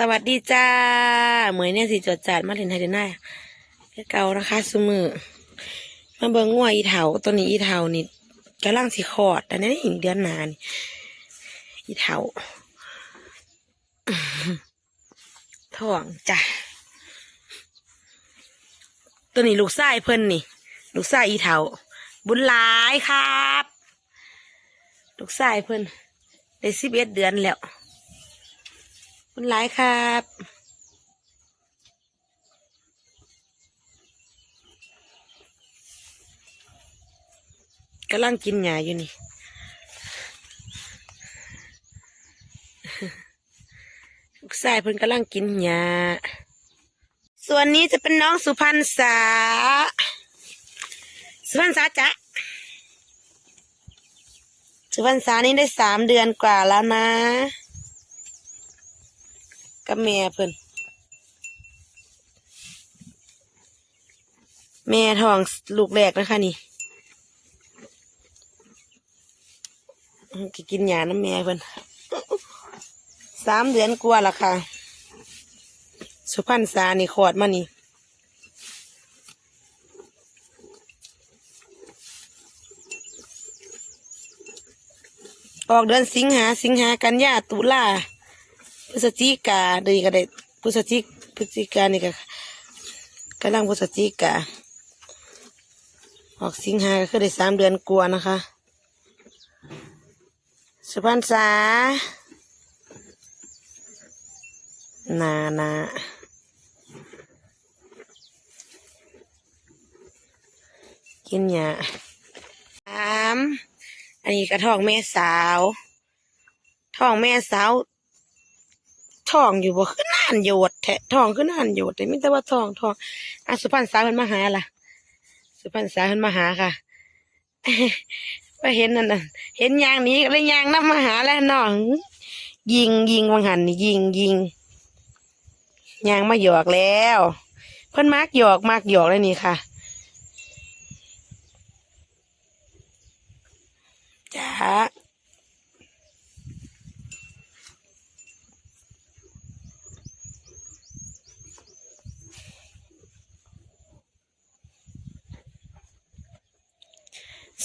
สวัสดีจ้า เหมยเนี่ยสิจดจัดมาเล่นไทยเดนหน้าคือเก่านะคะสมือมาเบิ่งงัวอีเถาตัวนี้อีเถานี่กำลังสิคอดแต่นี่อีกเดือนนานอีเถาท้องจ้ะตัวนี้ลูกไส้เพิ่นนี่ ลูกไส้อีเถาบุญหลายครับ ลูกไส้เพิ่นได้สิบเอ็ดเดือนแล้ว คุณหลายครับกำลังกินหญ้าอยู่นี่ลูกชายเพิ่นกำลังกินหญ้าส่วนนี้จะเป็นน้องสุพรรณษา สุพรรณษาจ๊ะสุพรรณษานี่ได้สามเดือนกว่าแล้วนะ กับแม่เพิ่นแม่ท้องลูกแรกนะคะนี่ก,กินยาน้ำแม่เพิ่นสามเดือนกว่าละค่ะ สุพรรณษานี่ขอดมานี่ออกเดือนสิงหาสิงหากันยาตุลา พฤศจิกาเดือนก็ได้พฤศจิกพฤศจิกานี่ก็กำลังพฤศจิกาออกสิงหาก็คือได้สามเดือนกว่านะคะสุพรรณษานานากินยาสามอันนี้กระท้องแม่สาว ท้องแม่สาว ทองอยู่บ่คือนานโยดแทะทองคือนานโยดแต่ไม่แต่ว่าทองทองอะสุพรรณษาเพิ่นมาหาล่ะ สุพรรณษาเพิ่นมาหาค่ะว่าเห็นนั่นน่ะเห็นยางนี้ก็เลยยางนำมาหาแล้วน้องยิงยิงวังหันยิงยิงยางมาหยอกแล้ว เพิ่นมักหยอกมักหยอกเลยนี่ค่ะจ้า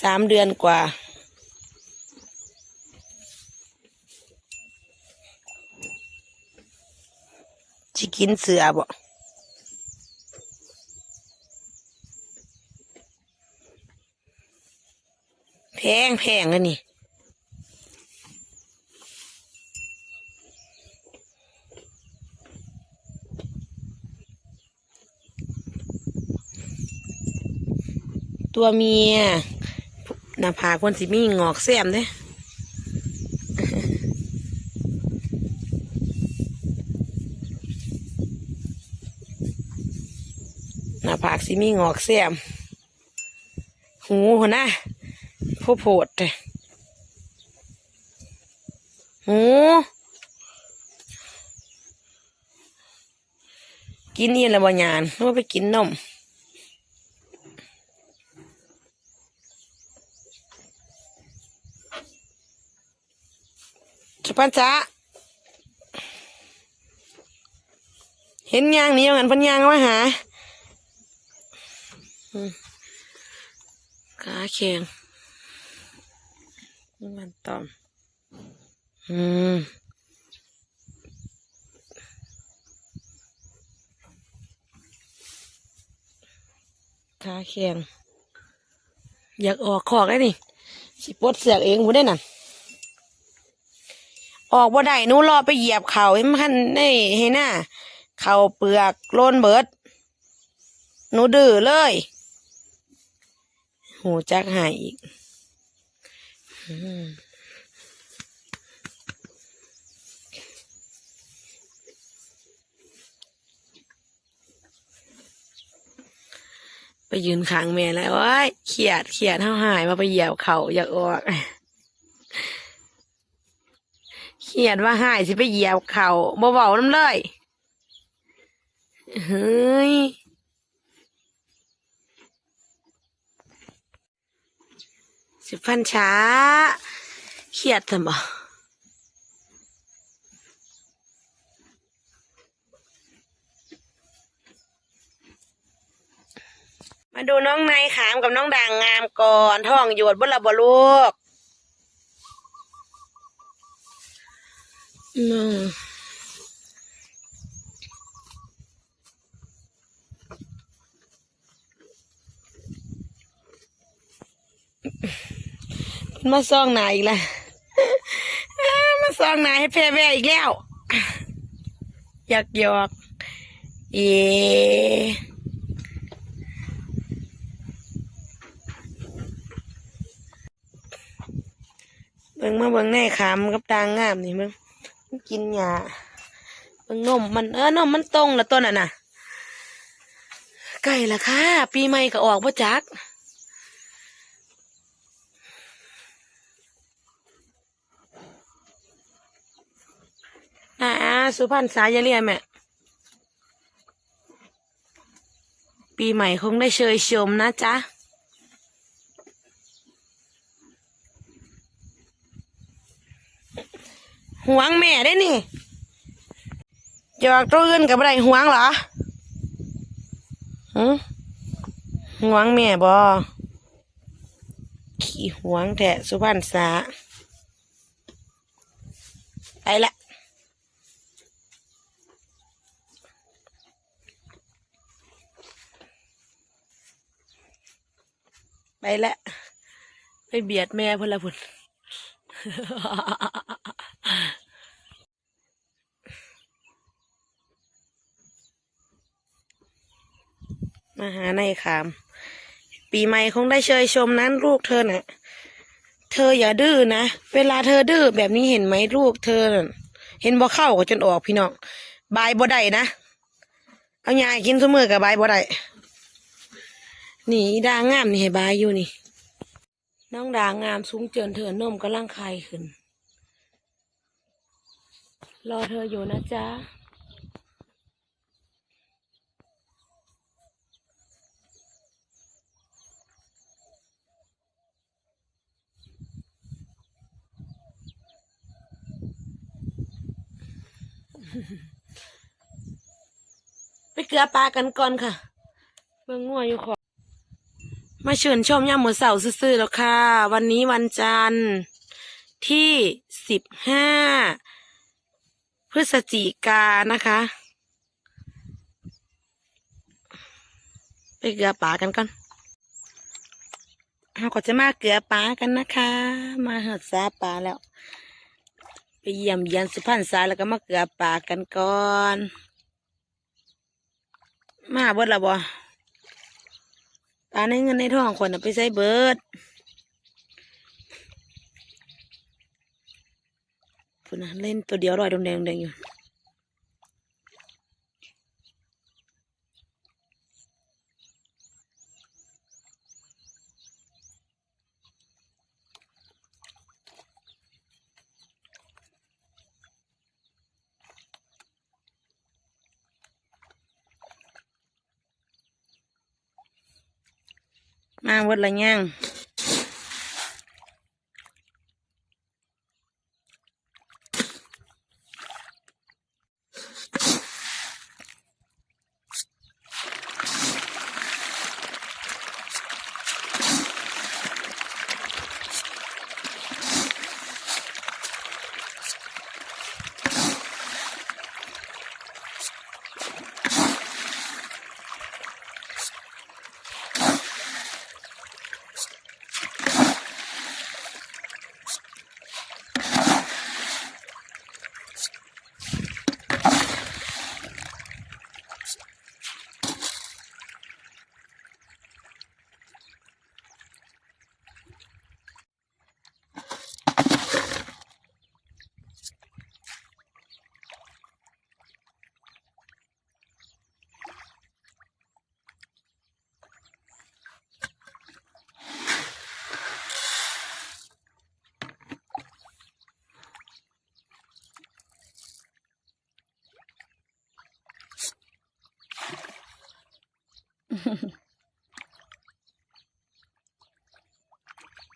สามเดือนกว่าจะกินเสือบ่แพงแพงเลยนี่ตัวเมีย หน้าผากคนสิมีงอกแซมเด้หน้าผากสิมีงอกแซม หูหัวหน้าโพโพดเหูกินนี่ละบ่ยานว่าไปกินนม สุพรรณษาเห็นยางนี้เหมือนพันยางมาหาขาแข็งนี่มันตอม อืมขาแข็งอยากออกขอกได้นี่สิปลดเสือกเองผู้ได้นั่น ออกบ่ได้หนูรอไปเหยียบเขาให้มันได้ให้หน้าเขาเปลือกโลนเบิดหนูดื้อเลยหูจักหายอีกไปยืนข้างแม่แล้วโอ้ยเขียดเขียดเท่าหายมาไปเหยียบเขาอยากออก เขียนว่าหายสิไปเหยียบเขาบ่เบาน้ำเลยเฮ้ยสิฟันช้าเขียดทำบ่มาดูน้องนายขามกับน้องด่างงามก่อนท่องหยดบนระบลูก อืมาซ่องนายอีกแล้วมาซ่องนายให้แพ้แว่อีกแล้วอยากหยอกเย่เบิ่งมาเบิ่งแน่ขามกับดางงามนี่มึง กินหญ้าเบิ่งนมมันเออนมมันตรงล้วต้นอะนะไก่ละค่ะ ปีใหม่ก็ออกพ่จักอ่าสุพรรณสายยาเรียแม่ปีใหม่คงได้เชยชมนะจ๊ะ หวงแม่ได้นี่หยอกตัวอื่นกับอะไรหวงเหรอหืมหวงแม่บอขี้หวงแท้สุพรรณสาไปละไปล้วไปเบียดแม่พนละพุ่น มาหาในขาม ปีใหม่คงได้เชยชมนั้นลูกเธอน่ะ เธออย่าดื้อนะ เวลาเธอดื้อแบบนี้เห็นไหมลูกเธอน่ะเห็นบ่เข้าก็จนออกพี่น้องบายบ่ได้นะ เอายายกินเสมอกับบายบ่ได้นี่ดางงามนี่ให้บายอยู่นี่ น้องดางงามสูงเจินเธอนมกำลังคายขึ้น รอเธออยู่นะจ๊ะ ไปเกลือปลากันก่อนค่ะ เบิ่งงัวอยู่ขอมาเชิญชมย่ามหมูเสาซื่อๆแล้วค่ะ วันนี้วันจันทร์ที่สิบห้าพฤศจิกานะคะ ไปเกลือปลากันก่อนเราก็จะมาเกลือปลากันนะคะ มาหัดซาปลาแล้ว ไปเยี่ยมเยียนสุพรรณสายแล้วก็มาเกลือปากันก่อน มาเบิดละบอตาในเงินในท้องคนไปใส่เบิดพุ่นนะเล่นตัวเดียวลอยดงแดงแดงอยู่ มาเบิดละย่าง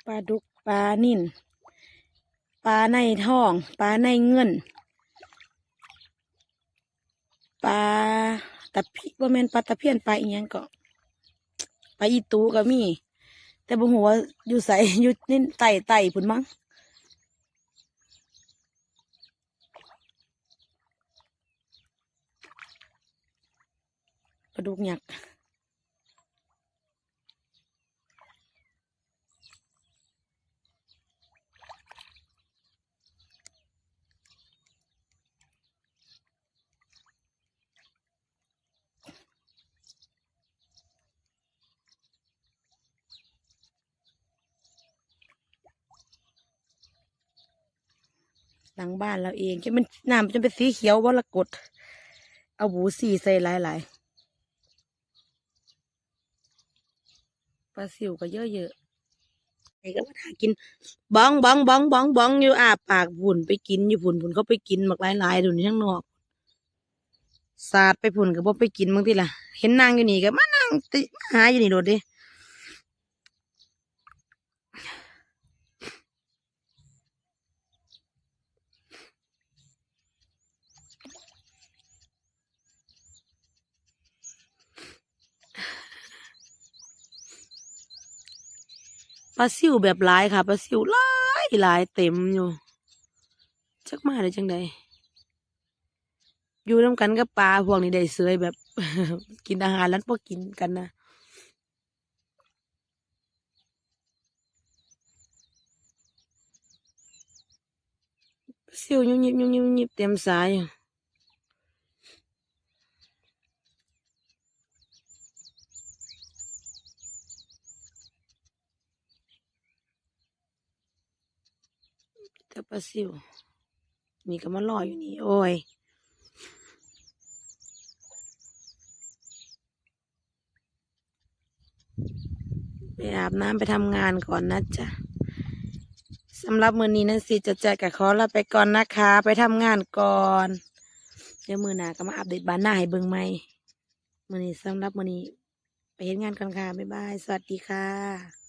ปลาดุกปลานิ่นปลาในท้องปลาในเงินปลาตะพีว่าแม่นปลาตะเพียนปลาอีหยังก็ลาอีตูก็มี แต่บ่ฮู้ว่าอยู่ไสอยู่นี่ไต่ไต่พุ่นมั้งปลาดุกหยักษ์ หลังบ้านเราเองจะมันน้ำจะเป็นสีเขียววรกตเอาบูสีใส่หลายๆปลาซิวก็เยอะๆไอ้ก็มาหากินบ้องบ้องบ้องบ้องบ้องอยู่อาปากพุ่นไปกินอยู่พุ่นพุ่นเขาไปกินหมักหลายๆดูนี่ข้างนอกสาดไปพุ่นก็บ่ไปกินบางทีล่ะ เห็นนางอยู่นี่ก็มานั่งติมาหาอยู่นี่โดดดิ ปลาซิวแบบหลายค่ะปลาซิวหลายหลายเต็มอยู่จักมาได้จังใดอยู่น้ำกันกับปลาพวกนี้ได้เสยแบบ กินอาหารแล้วพวกกินกันนะซิวยุบยิบยุบยิบยิบเต็มสายอยู่ ปลาซิว นี่ก็มาลอยอยู่นี่ โอ้ยไปอาบน้ำไปทำงานก่อนนะจ๊ะสำหรับมือนี้นั่นสิจะแจกกับขอลาไปก่อนนะคะ ไปทำงานก่อน เดี๋ยวมือหนาก็มาอัปเดตบ้านหน้าให้เบิ่งใหม่มือนี้สำหรับมือนี้ ไปเห็นงานก่อนค่ะ บ๊ายบาย สวัสดีค่ะ